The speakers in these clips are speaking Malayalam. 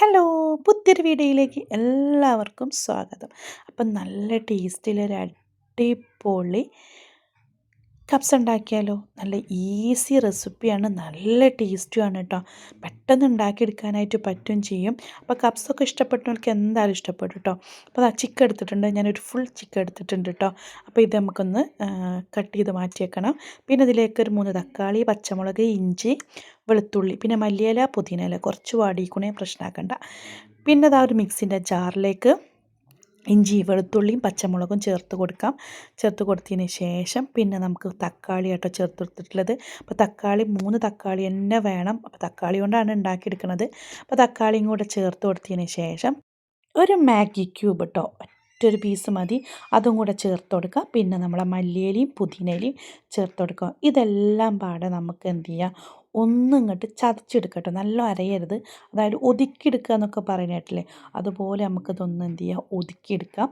ഹലോ പുത്തിരി വീഡിയോയിലേക്ക് എല്ലാവർക്കും സ്വാഗതം. അപ്പം നല്ല ടേസ്റ്റിലൊരു അടിപൊളി കപ്സ് ഉണ്ടാക്കിയാലോ? നല്ല ഈസി റെസിപ്പിയാണ് നല്ല ടേസ്റ്റുമാണ് കേട്ടോ പെട്ടെന്ന് ഉണ്ടാക്കിയെടുക്കാനായിട്ട് പറ്റും ചെയ്യും. അപ്പോൾ കപ്സൊക്കെ ഇഷ്ടപ്പെട്ടവർക്ക് എന്തായാലും ഇഷ്ടപ്പെടും കേട്ടോ അപ്പോൾ ആ ചിക്കൻ എടുത്തിട്ടുണ്ട്. ഞാനൊരു ഫുൾ ചിക്കൻ എടുത്തിട്ടുണ്ട് കേട്ടോ അപ്പോൾ ഇത് നമുക്കൊന്ന് കട്ട് ചെയ്ത് മാറ്റിയേക്കണം. പിന്നെ ഇതിലേക്ക് ഒരു മൂന്ന് തക്കാളി പച്ചമുളക് ഇഞ്ചി വെളുത്തുള്ളി പിന്നെ മല്ലിയില പുതിനയില കുറച്ച് വാടിക്കുണേ പ്രശ്നമാക്കണ്ട പിന്നെ അതാ ഒരു മിക്സിന്റെ ജാറിലേക്ക് ഇഞ്ചി വെളുത്തുള്ളിയും പച്ചമുളകും ചേർത്ത് കൊടുക്കാം. ചേർത്ത് കൊടുത്തതിന് ശേഷം പിന്നെ നമുക്ക് തക്കാളി ആട്ടോ ചേർത്ത് കൊടുത്തിട്ടുള്ളത്. അപ്പോൾ തക്കാളി മൂന്ന് തക്കാളി തന്നെ വേണം. അപ്പോൾ തക്കാളി കൊണ്ടാണ് ഉണ്ടാക്കിയെടുക്കുന്നത് അപ്പോൾ തക്കാളിയും കൂടെ ചേർത്ത് കൊടുത്തതിന് ശേഷം ഒരു മാഗി ക്യൂബ് കേട്ടോ ഒറ്റൊരു പീസ് മതി. അതും കൂടെ ചേർത്ത് കൊടുക്കുക പിന്നെ നമ്മളെ മല്ലിയിലയും പുതിനയിലയും ചേർത്ത് കൊടുക്കുക ഇതെല്ലാം പാടെ നമുക്ക് എന്ത് ചെയ്യാം? ഒന്നും ഇങ്ങോട്ട് ചതച്ചെടുക്കട്ടോ. നല്ല അരയരുത്. അതായത് ഒതുക്കിയെടുക്കുക എന്നൊക്കെ പറയുന്ന അതുപോലെ നമുക്കതൊന്ന് എന്ത് ചെയ്യുക ഒതുക്കിയെടുക്കാം.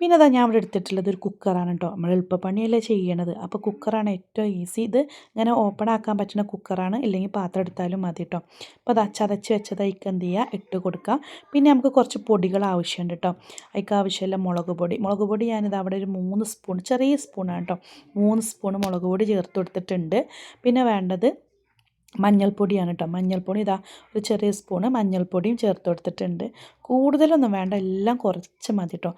പിന്നെ അതാ ഞാൻ ഇവിടെ എടുത്തിട്ടുള്ളത് ഒരു കുക്കറാണ് കേട്ടോ നമ്മൾ എളുപ്പപ്പണിയല്ലേ ചെയ്യണത്. അപ്പോൾ കുക്കറാണ് ഏറ്റവും ഈസി. ഇത് ഇങ്ങനെ ഓപ്പൺ ആക്കാൻ പറ്റുന്ന കുക്കറാണ്. ഇല്ലെങ്കിൽ പാത്രം എടുത്താലും മതി കേട്ടോ അപ്പോൾ അത് ചതച്ച് വെച്ചത് അതിക്ക് എന്ത് ചെയ്യുക ഇട്ട് കൊടുക്കാം. പിന്നെ നമുക്ക് കുറച്ച് പൊടികൾ ആവശ്യമുണ്ട് കേട്ടോ അതിക്ക് ആവശ്യമില്ല മുളക് പൊടി. മുളക് പൊടി ഞാനിത് അവിടെ ഒരു മൂന്ന് സ്പൂൺ ചെറിയ സ്പൂണാണ് കേട്ടോ മൂന്ന് സ്പൂൺ മുളക് പൊടി ചേർത്ത് കൊടുത്തിട്ടുണ്ട്. പിന്നെ വേണ്ടത് മഞ്ഞൾപ്പൊടിയാണ് കേട്ടോ മഞ്ഞൾപ്പൊടി ഇതാ ഒരു ചെറിയ സ്പൂണ് മഞ്ഞൾപ്പൊടിയും ചേർത്ത് കൊടുത്തിട്ടുണ്ട്. കൂടുതലൊന്നും വേണ്ട. എല്ലാം കുറച്ച് മതി കേട്ടോ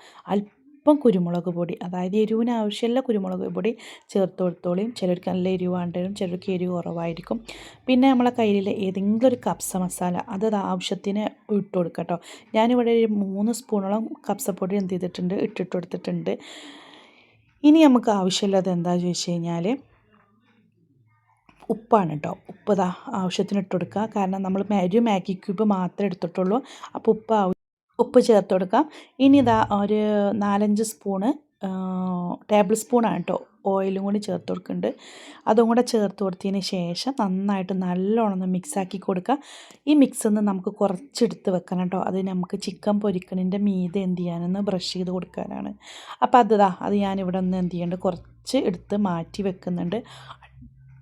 കുരുമുളക് പൊടി അതായത് എരിവിന് ആവശ്യമുള്ള കുരുമുളക് പൊടി ചേർത്ത് കൊടുത്തോളിയും. ചിലർക്ക് നല്ല എരിവ് ചിലർക്ക് എരിവ് കുറവായിരിക്കും. പിന്നെ നമ്മളെ കയ്യിൽ ഏതെങ്കിലും ഒരു കപ്സ മസാല അത് ആവശ്യത്തിന് ഇട്ട് കൊടുക്കുക കേട്ടോ ഞാനിവിടെ ഒരു മൂന്ന് സ്പൂണോളം കപ്സപ്പൊടി എന്ത് ചെയ്തിട്ടുണ്ട് ഇട്ടിട്ട് കൊടുത്തിട്ടുണ്ട്. ഇനി നമുക്ക് ആവശ്യമുള്ളത് എന്താ ചോദിച്ചു കഴിഞ്ഞാൽ ഉപ്പാണ് കേട്ടോ ഉപ്പ് ആവശ്യത്തിന് ഇട്ട് കൊടുക്കുക കാരണം നമ്മൾ ഒരു മാഗി ക്യൂബ് മാത്രമേ എടുത്തിട്ടുള്ളൂ. അപ്പോൾ ഉപ്പ് ഉപ്പ് ചേർത്ത് കൊടുക്കാം. ഇനി ഇതാ ഒരു നാലഞ്ച് സ്പൂണ് ടേബിൾ സ്പൂണാണ് കേട്ടോ ഓയിലും കൂടി ചേർത്ത് കൊടുക്കുന്നുണ്ട് അതും കൂടെ ചേർത്ത് കൊടുത്തതിന് ശേഷം നന്നായിട്ട് നല്ലോണം ഒന്ന് മിക്സാക്കി കൊടുക്കുക. ഈ മിക്സ് നിന്ന് നമുക്ക് കുറച്ചെടുത്ത് വെക്കണം കേട്ടോ അത് നമുക്ക് ചിക്കൻ പൊരിക്കണിന്റെ മീതെ എന്ത് ചെയ്യാനെന്ന് ബ്രഷ് ചെയ്ത് കൊടുക്കാനാണ്. അപ്പോൾ അത് അത് ഞാനിവിടെ ഒന്ന് എന്ത് ചെയ്യുന്നുണ്ട് കുറച്ച് എടുത്ത് മാറ്റി വെക്കുന്നുണ്ട്.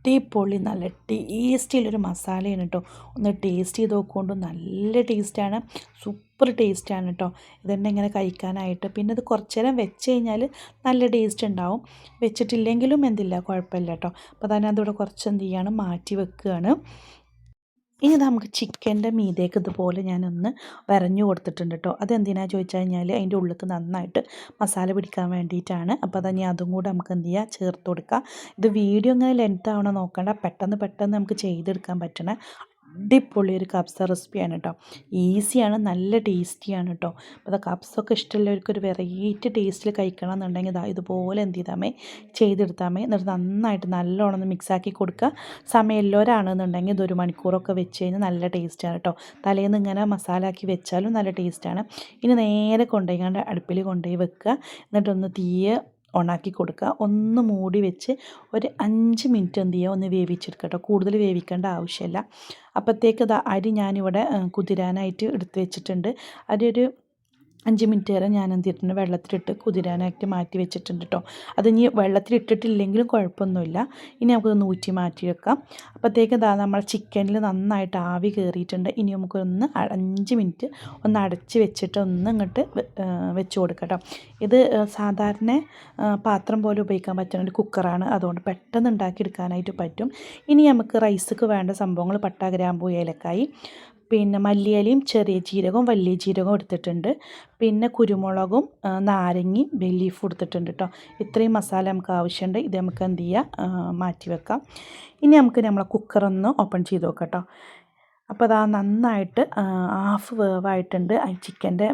അടിപൊളി നല്ല ടേസ്റ്റിയുള്ളൊരു മസാലയാണ് കേട്ടോ ഒന്ന് ടേസ്റ്റ് ചെയ്ത് നോക്കുകൊണ്ട് നല്ല ടേസ്റ്റാണ് സൂപ്പർ ടേസ്റ്റാണ് കേട്ടോ ഇതന്നെ ഇങ്ങനെ കഴിക്കാനായിട്ട്. പിന്നെ ഇത് കുറച്ച് നേരം വെച്ച് കഴിഞ്ഞാൽ നല്ല ടേസ്റ്റ് ഉണ്ടാവും. വെച്ചിട്ടില്ലെങ്കിലും എന്തില്ല കുഴപ്പമില്ല കേട്ടോ അപ്പോൾ തന്നെ അതിവിടെ കുറച്ച് എന്ത് ചെയ്യാണ് മാറ്റി വെക്കുകയാണ്. ഇനി നമുക്ക് ചിക്കന്റെ മീതേക്ക് ഇതുപോലെ ഞാനൊന്ന് വരഞ്ഞു കൊടുത്തിട്ടുണ്ട് കേട്ടോ. അതെന്തിനാണ് ചോദിച്ചു കഴിഞ്ഞാൽ അതിന്റെ ഉള്ളിലേക്ക് നന്നായിട്ട് മസാല പിടിക്കാൻ വേണ്ടിയിട്ടാണ്. അപ്പോൾ അതാ ഞാൻ അതും കൂടെ നമുക്ക് എന്ത് ചെയ്യുക ചേർത്ത് കൊടുക്കുക ഇത് വീഡിയോ ഇങ്ങനെ ലെങ്ത് ആവണം നോക്കണ്ട. പെട്ടെന്ന് പെട്ടെന്ന് നമുക്ക് ചെയ്തെടുക്കാൻ പറ്റണ. അടിപൊളി ഒരു കപ്സ റെസിപ്പിയാണ് കേട്ടോ ഈസിയാണ് നല്ല ടേസ്റ്റിയാണ് കേട്ടോ അപ്പോൾ അത് കപ്സൊക്കെ ഇഷ്ടമുള്ളവർക്ക് ഒരു വെറൈറ്റി ടേസ്റ്റിൽ കഴിക്കണം എന്നുണ്ടെങ്കിൽ ഇതാ ഇതുപോലെ എന്ത് ചെയ്താമേ ചെയ്തെടുത്താമേ എന്നിട്ട് നന്നായിട്ട് നല്ലോണം ഒന്ന് മിക്സാക്കി കൊടുക്കുക. സമയം എല്ലാവരാണെന്നുണ്ടെങ്കിൽ ഇതൊരു മണിക്കൂറൊക്കെ വെച്ച് കഴിഞ്ഞാൽ നല്ല ടേസ്റ്റാണ് കേട്ടോ തലേന്ന് ഇങ്ങനെ മസാല ആക്കി വെച്ചാലും നല്ല ടേസ്റ്റാണ്. ഇനി നേരെ കൊണ്ടുപോയി അടുപ്പിൽ കൊണ്ടുപോയി വെക്കുക. എന്നിട്ടൊന്ന് തീയെ ഓണാക്കി കൊടുക്കുക. ഒന്ന് മൂടി വെച്ച് ഒരു അഞ്ച് മിനിറ്റ് എന്ത് ചെയ്യുക? ഒന്ന് വേവിച്ചെടുക്കട്ടോ കൂടുതൽ വേവിക്കേണ്ട ആവശ്യമില്ല. അപ്പോഴത്തേക്ക് അരി ഞാനിവിടെ കുതിരാനായിട്ട് എടുത്ത് വെച്ചിട്ടുണ്ട്. അരി ഒരു അഞ്ച് മിനിറ്റ് നേരം ഞാൻ എന്ത് ചെയ്തിട്ടുണ്ട്? വെള്ളത്തിലിട്ട് കുതിരാനായിട്ട് മാറ്റി വെച്ചിട്ടുണ്ട് കേട്ടോ അത് ഇനി വെള്ളത്തിലിട്ടിട്ടില്ലെങ്കിലും കുഴപ്പമൊന്നുമില്ല. ഇനി നമുക്കൊന്ന് ഊറ്റി മാറ്റി വെക്കാം. അപ്പോഴത്തേക്കും ഇതാ നമ്മൾ ചിക്കനിൽ നന്നായിട്ട് ആവി കയറിയിട്ടുണ്ട് ഇനി നമുക്കൊന്ന് അഞ്ച് മിനിറ്റ് ഒന്ന് അടച്ച് വെച്ചിട്ട് ഒന്ന് ഇങ്ങോട്ട് വെച്ച് കൊടുക്കാം ഇത് സാധാരണ പാത്രം പോലെ ഉപയോഗിക്കാൻ പറ്റുന്ന ഒരു കുക്കറാണ്. അതുകൊണ്ട് പെട്ടെന്ന് ഉണ്ടാക്കിയെടുക്കാനായിട്ട് പറ്റും. ഇനി നമുക്ക് റൈസക്ക് വേണ്ട സംഭവങ്ങൾ പട്ട ഗ്രാമ്പൂ ഏലക്കായി. പിന്നെ മല്ലിയിലയും ചെറിയ ജീരകവും വലിയ ജീരകവും എടുത്തിട്ടുണ്ട്. പിന്നെ കുരുമുളകും നാരങ്ങയും ബേ ലീഫും എടുത്തിട്ടുണ്ട് കേട്ടോ ഇത്രയും മസാല നമുക്ക് ആവശ്യമുണ്ട്. ഇത് നമുക്ക് എന്ത് ചെയ്യുക മാറ്റി വെക്കാം. ഇനി നമുക്ക് നമ്മളെ കുക്കറൊന്ന് ഓപ്പൺ ചെയ്ത് നോക്കാം കേട്ടോ അപ്പോൾ അതാ നന്നായിട്ട് ഹാഫ് വേവായിട്ടുണ്ട്. ആ ചിക്കന്റെ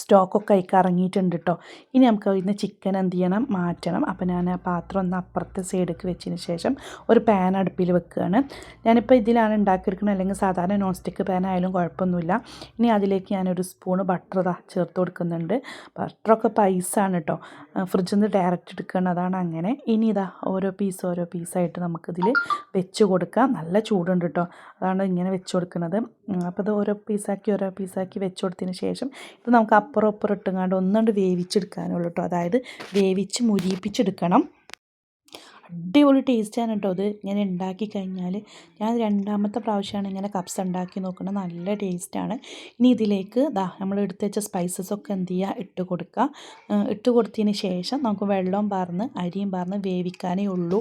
സ്റ്റോക്കൊക്കെ അതിൽ ഇറങ്ങിയിട്ടുണ്ട് കേട്ടോ ഇനി നമുക്ക് ഇന്ന് ചിക്കൻ എന്ത് ചെയ്യണം? മാറ്റണം. അപ്പോൾ ഞാൻ ആ പാത്രം ഒന്ന് അപ്പുറത്തെ സൈഡിലേക്ക് വെച്ചതിന് ശേഷം ഒരു പാൻ അടുപ്പിൽ വെക്കുകയാണ്. ഞാനിപ്പോൾ ഇതിലാണ് ഉണ്ടാക്കിയെടുക്കുന്നത്. അല്ലെങ്കിൽ സാധാരണ നോൺ സ്റ്റിക്ക് പാൻ ആയാലും കുഴപ്പമൊന്നുമില്ല. ഇനി അതിലേക്ക് ഞാനൊരു സ്പൂണ് ബട്ടർ ഇതാ ചേർത്ത് കൊടുക്കുന്നുണ്ട്. ബട്ടറൊക്കെ പൈസാണ് കേട്ടോ ഫ്രിഡ്ജിൽ നിന്ന് ഡയറക്റ്റ് എടുക്കുകയാണ്. അതാണ് അങ്ങനെ. ഇനി ഇതാ ഓരോ പീസ് ഓരോ പീസായിട്ട് നമുക്കിതിൽ വെച്ച് കൊടുക്കാം. നല്ല ചൂടുണ്ട് കേട്ടോ അതാണ് ഇങ്ങനെ വെച്ച് കൊടുക്കുന്നത്. അപ്പോൾ ഇത് ഓരോ പീസാക്കി ഓരോ പീസാക്കി വെച്ച് കൊടുത്തതിന് ശേഷം ഇത് നമുക്ക് അപ്പുറം അപ്പുറം ഇട്ടുങ്ങാണ്ട് ഒന്നുകൊണ്ട് വേവിച്ചെടുക്കാനുള്ളൂ കേട്ടോ അതായത് വേവിച്ച് മുരിപ്പിച്ചെടുക്കണം. അടിപൊളി ടേസ്റ്റാണ് കേട്ടോ അത് ഇങ്ങനെ ഉണ്ടാക്കി കഴിഞ്ഞാൽ ഞാൻ രണ്ടാമത്തെ പ്രാവശ്യമാണ് ഇങ്ങനെ കപ്സ് ഉണ്ടാക്കി നോക്കുന്നത് നല്ല ടേസ്റ്റാണ്. ഇനി ഇതിലേക്ക് ദാ നമ്മൾ എടുത്ത് വെച്ച സ്പൈസസ് ഒക്കെ എന്ത് ചെയ്യുക ഇട്ട് കൊടുക്കുക ഇട്ട് കൊടുത്തതിന് ശേഷം നമുക്ക് വെള്ളവും പാർന്ന് അരിയും പാർന്ന് വേവിക്കാനേ ഉള്ളൂ.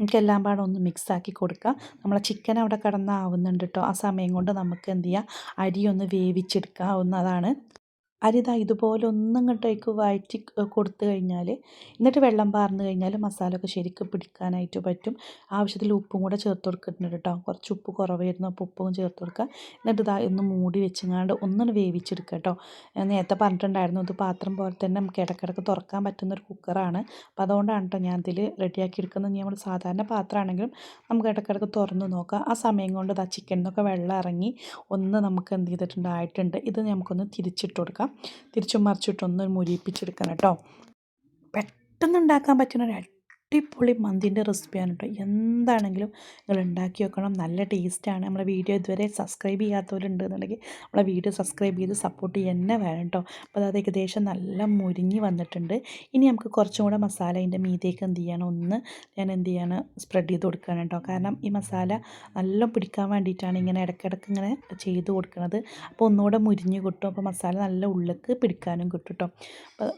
നമുക്കെല്ലാം പാടെ ഒന്ന് മിക്സാക്കി കൊടുക്കുക നമ്മളെ ചിക്കൻ അവിടെ കിടന്നാവുന്നുണ്ട് കേട്ടോ ആ സമയം കൊണ്ട് നമുക്ക് എന്ത് ചെയ്യുക അരി ഒന്ന് വേവിച്ചെടുക്കാവുന്നതാണ്. അരി ഇതാ ഇതുപോലെ ഒന്നും ഇങ്ങോട്ടേക്ക് വഴറ്റി കൊടുത്തു കഴിഞ്ഞാൽ എന്നിട്ട് വെള്ളം പാർന്നു കഴിഞ്ഞാൽ മസാല ഒക്കെ ശരിക്കും പിടിക്കാനായിട്ട് പറ്റും. ആവശ്യത്തിൽ ഉപ്പും കൂടെ ചേർത്ത് കൊടുക്കുന്നുണ്ട് കേട്ടോ. കുറച്ച് ഉപ്പ് കുറവായിരുന്നു അപ്പോൾ ഉപ്പും ചേർത്ത് കൊടുക്കുക എന്നിട്ട് ഇതാ ഒന്ന് മൂടി വെച്ചങ്ങാണ്ട് ഒന്നും വേവിച്ചെടുക്കുക കേട്ടോ. നേരത്തെ പറഞ്ഞിട്ടുണ്ടായിരുന്നു ഇത് പാത്രം പോലെ തന്നെ നമുക്ക് ഇടക്കിടക്ക് തുറക്കാൻ പറ്റുന്ന ഒരു കുക്കറാണ്. അപ്പോൾ അതുകൊണ്ടാണ് കേട്ടോ ഞാൻ ഇതിൽ റെഡിയാക്കി എടുക്കുന്നത്. നമ്മൾ സാധാരണ പാത്രമാണെങ്കിലും നമുക്ക് ഇടക്കിടക്ക് തുറന്ന് നോക്കാം. ആ സമയം കൊണ്ട് ഇതാ ചിക്കനിന്നൊക്കെ വെള്ളം ഇറങ്ങി ഒന്ന് നമുക്ക് എന്ത് ചെയ്തിട്ടുണ്ട് ആയിട്ടുണ്ട്. ഇത് നമുക്കൊന്ന് തിരിച്ചിട്ട് കൊടുക്കാം. തിരിച്ചും മറിച്ചിട്ടൊന്ന് മുരിപ്പിച്ചെടുക്കണം കേട്ടോ പെട്ടെന്ന് ഉണ്ടാക്കാൻ പറ്റുന്ന ഒരു അടിപൊളി മന്തിന്റെ റെസിപ്പിയാണ് കേട്ടോ. എന്താണെങ്കിലും നിങ്ങൾ ഉണ്ടാക്കി വെക്കണം. നല്ല ടേസ്റ്റാണ്. നമ്മളെ വീഡിയോ ഇതുവരെ സബ്സ്ക്രൈബ് ചെയ്യാത്തവരുണ്ട് എന്നുണ്ടെങ്കിൽ നമ്മളെ വീഡിയോ സബ്സ്ക്രൈബ് ചെയ്ത് സപ്പോർട്ട് തന്നെ വേണം കേട്ടോ. അപ്പോൾ അത് ഏകദേശം നല്ല മുരിങ്ങി വന്നിട്ടുണ്ട്. ഇനി നമുക്ക് കുറച്ചും കൂടെ മസാല അതിന്റെ മീതേക്ക് എന്ത് ചെയ്യണം? ഒന്ന് ഞാൻ എന്ത് ചെയ്യാണ്? സ്പ്രെഡ് ചെയ്ത് കൊടുക്കുകയാണ് കേട്ടോ. കാരണം ഈ മസാല നല്ല പിടിക്കാൻ വേണ്ടിയിട്ടാണ് ഇങ്ങനെ ഇടയ്ക്കിടയ്ക്ക് ഇങ്ങനെ ചെയ്ത് കൊടുക്കുന്നത്. അപ്പോൾ ഒന്നുകൂടെ മുരിഞ്ഞ് കിട്ടും. അപ്പോൾ മസാല നല്ല ഉള്ളിലേക്ക് പിടിക്കാനും കിട്ടും കേട്ടോ. അപ്പോൾ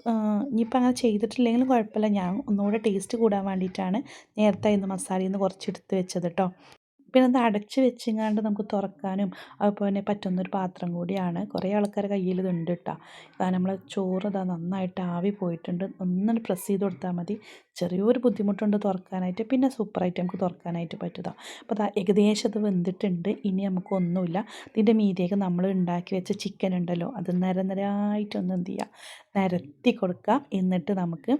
ഇനിയിപ്പോൾ അങ്ങനെ ചെയ്തിട്ടില്ലെങ്കിലും കുഴപ്പമില്ല. ഞാൻ ഒന്നുകൂടെ ടേസ്റ്റ് കൂടാൻ വേണ്ടിയിട്ടാണ് നേരത്തെ ഇന്ന് മസാലയിൽ നിന്ന് കുറച്ച് എടുത്ത് വെച്ചത് കേട്ടോ. പിന്നെ അത് അടച്ച് വെച്ചിങ്ങാണ്ട് നമുക്ക് തുറക്കാനും അതുപോലെ പറ്റുന്നൊരു പാത്രം കൂടിയാണ്. കുറേ ആൾക്കാർ കയ്യിൽ ഇതുണ്ട് കേട്ടോ ഇതാ നമ്മൾ ചോറ് ഇതാ നന്നായിട്ട് ആവി പോയിട്ടുണ്ട്. ഒന്നും പ്രസ് ചെയ്ത് കൊടുത്താൽ മതി. ചെറിയൊരു ബുദ്ധിമുട്ടുണ്ട് തുറക്കാനായിട്ട്. പിന്നെ സൂപ്പറായിട്ട് നമുക്ക് തുറക്കാനായിട്ട് പറ്റുക അപ്പോൾ അതാ ഏകദേശം അത് വെന്തിട്ടുണ്ട്. ഇനി നമുക്കൊന്നുമില്ല ഇതിന്റെ മീതിയൊക്കെ നമ്മൾ ഉണ്ടാക്കി വെച്ച ചിക്കൻ ഉണ്ടല്ലോ. അത് നിരനിരായിട്ടൊന്ന് എന്ത് ചെയ്യുക നിരത്തി കൊടുക്കുക എന്നിട്ട് നമുക്ക്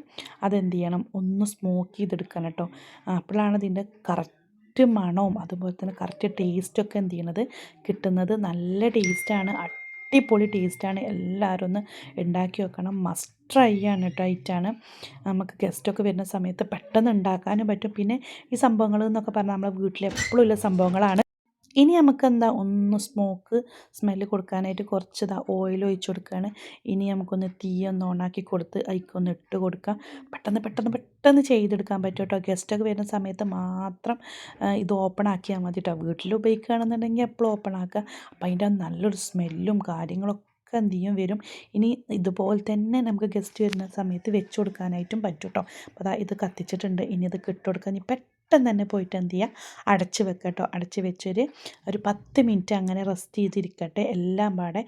അതെന്ത് ചെയ്യണം? ഒന്ന് സ്മോക്ക് ചെയ്തെടുക്കണം കേട്ടോ അപ്പോഴാണ് ഇതിന്റെ കറക്റ്റ് കറക്റ്റ് മണവും അതുപോലെ തന്നെ കറക്റ്റ് ടേസ്റ്റൊക്കെ എന്ത് ചെയ്യണത്? കിട്ടുന്നത് നല്ല ടേസ്റ്റാണ് അടിപൊളി ടേസ്റ്റാണ് എല്ലാവരും ഒന്ന് ഉണ്ടാക്കി വെക്കണം. മസ്റ്റ് ട്രൈ ആണ് ടൈറ്റാണ് നമുക്ക് ഗസ്റ്റൊക്കെ വരുന്ന സമയത്ത് പെട്ടെന്ന് ഉണ്ടാക്കാനും പറ്റും. പിന്നെ ഈ സംഭവങ്ങൾ എന്നൊക്കെ പറഞ്ഞാൽ നമ്മളെ വീട്ടിൽ എപ്പോഴും ഉള്ള സംഭവങ്ങളാണ്. ഇനി നമുക്ക് എന്താ ഒന്ന് സ്മോക്ക് സ്മെല്ല് കൊടുക്കാനായിട്ട് കുറച്ച് ഇതാ ഓയിൽ ഒഴിച്ച് കൊടുക്കുകയാണ് ഇനി നമുക്കൊന്ന് തീ ഒന്ന് ഓണാക്കി കൊടുത്ത് അതിക്കൊന്ന് ഇട്ട് കൊടുക്കാം. പെട്ടെന്ന് പെട്ടെന്ന് പെട്ടെന്ന് ചെയ്തെടുക്കാൻ പറ്റും കേട്ടോ. ഗസ്റ്റൊക്കെ വരുന്ന സമയത്ത് മാത്രം ഇത് ഓപ്പൺ ആക്കിയാൽ മതി കേട്ടോ. വീട്ടിൽ ഉപയോഗിക്കുകയാണെന്നുണ്ടെങ്കിൽ എപ്പോഴും ഓപ്പൺ ആക്കുക അപ്പം അതിന്റെ നല്ലൊരു സ്മെല്ലും കാര്യങ്ങളൊക്കെ എന്ത് ചെയ്യും വരും. ഇനി ഇതുപോലെ തന്നെ നമുക്ക് ഗസ്റ്റ് വരുന്ന സമയത്ത് വെച്ച് കൊടുക്കാനായിട്ടും പറ്റും കേട്ടോ. അപ്പോൾ അതാ ഇത് കത്തിച്ചിട്ടുണ്ട്. ഇനി ഇത് കിട്ടുകൊടുക്കാൻ ഇനി പെട്ടെന്ന് തന്നെ പോയിട്ട് എന്ത് ചെയ്യുക അടച്ച് വെക്കുക കേട്ടോ അടച്ച് വെച്ചൊരു ഒരു പത്ത് മിനിറ്റ് അങ്ങനെ റെസ്റ്റ് ചെയ്തിരിക്കട്ടെ. എല്ലാം പാടെ.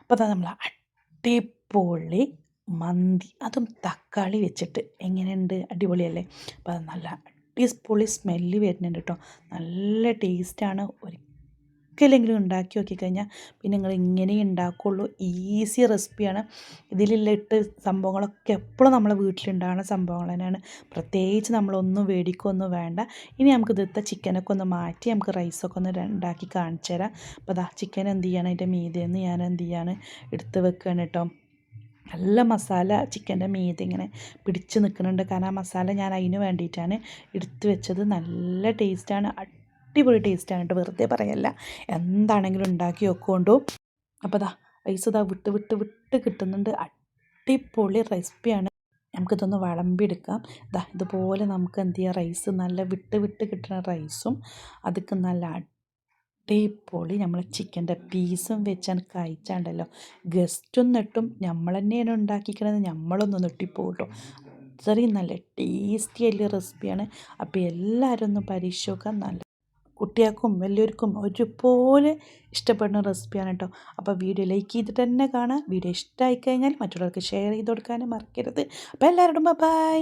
അപ്പോൾ നമ്മൾ അടിപൊളി മന്തി. അതും തക്കാളി വെച്ചിട്ട്. എങ്ങനെയുണ്ട്? അടിപൊളിയല്ലേ? അപ്പോൾ അത് നല്ല അടിപൊളി സ്മെല്ല് വരുന്നുണ്ട് കേട്ടോ. നല്ല ടേസ്റ്റാണ് ഒരു ഒരിക്കലെങ്കിലും ഉണ്ടാക്കി നോക്കിക്കഴിഞ്ഞാൽ പിന്നെ നിങ്ങൾ ഇങ്ങനെ ഉണ്ടാക്കുള്ളൂ. ഈസി റെസിപ്പിയാണ് ഇതിലുള്ള ഇട്ട് സംഭവങ്ങളൊക്കെ എപ്പോഴും നമ്മളെ വീട്ടിലുണ്ടാകുന്ന സംഭവങ്ങൾ തന്നെയാണ്. പ്രത്യേകിച്ച് നമ്മളൊന്നും വേടിക്കൊന്നും വേണ്ട. ഇനി നമുക്ക് ഇതിലത്തെ ചിക്കനൊക്കെ ഒന്ന് മാറ്റി നമുക്ക് റൈസൊക്കെ ഒന്ന് ഉണ്ടാക്കി കാണിച്ചു തരാം. അപ്പോൾ അതാ ചിക്കൻ എന്ത് ചെയ്യണം? അതിന്റെ മീതേന്ന് ഞാൻ എന്ത് ചെയ്യാണ്? എടുത്ത് വെക്കുകയാണ് കേട്ടോ നല്ല മസാല ചിക്കന്റെ മീതി ഇങ്ങനെ പിടിച്ച് നിൽക്കുന്നുണ്ട് കാരണം ആ മസാല ഞാൻ അതിന് വേണ്ടിയിട്ടാണ് എടുത്ത് വെച്ചത്. നല്ല ടേസ്റ്റാണ് അടിപൊളി ടേസ്റ്റാണ് കേട്ടോ വെറുതെ പറയല്ല. എന്താണെങ്കിലും ഉണ്ടാക്കി വെക്കൊണ്ടു അപ്പോൾ ദാ റൈസ് ഇതാ വിട്ട് വിട്ട് വിട്ട് കിട്ടുന്നുണ്ട്. അടിപൊളി റെസിപ്പിയാണ് നമുക്കിതൊന്ന് വിളമ്പിയെടുക്കാം. ദാ ഇതുപോലെ നമുക്ക് എന്ത് ചെയ്യാം? റൈസ് നല്ല വിട്ട് വിട്ട് കിട്ടുന്ന റൈസും അതൊക്കെ നല്ല അടിപൊളി നമ്മൾ ചിക്കന്റെ പീസും വെച്ചാൽ കഴിച്ചാണ്ടല്ലോ. ഗസ്റ്റൊന്നും ഇട്ടും നമ്മൾ തന്നെയാണ് ഉണ്ടാക്കിക്കണത്. നമ്മളൊന്ന് നെട്ടിപ്പോട്ടോ അത്രയും നല്ല ടേസ്റ്റി ആയിട്ടുള്ള റെസിപ്പിയാണ് അപ്പോൾ എല്ലാവരും ഒന്ന് പരീക്ഷിച്ച് നല്ല കുട്ടികൾക്കും വലിയവർക്കും ഒരുപോലെ ഇഷ്ടപ്പെടുന്ന റെസിപ്പിയാണ് കേട്ടോ. അപ്പോൾ വീഡിയോ ലൈക്ക് ചെയ്തിട്ട് തന്നെ കാണാം വീഡിയോ ഇഷ്ടമായി കഴിഞ്ഞാൽ മറ്റുള്ളവർക്ക് ഷെയർ ചെയ്ത് കൊടുക്കാനും മറക്കരുത്. അപ്പോൾ എല്ലാവരോടും ബൈ.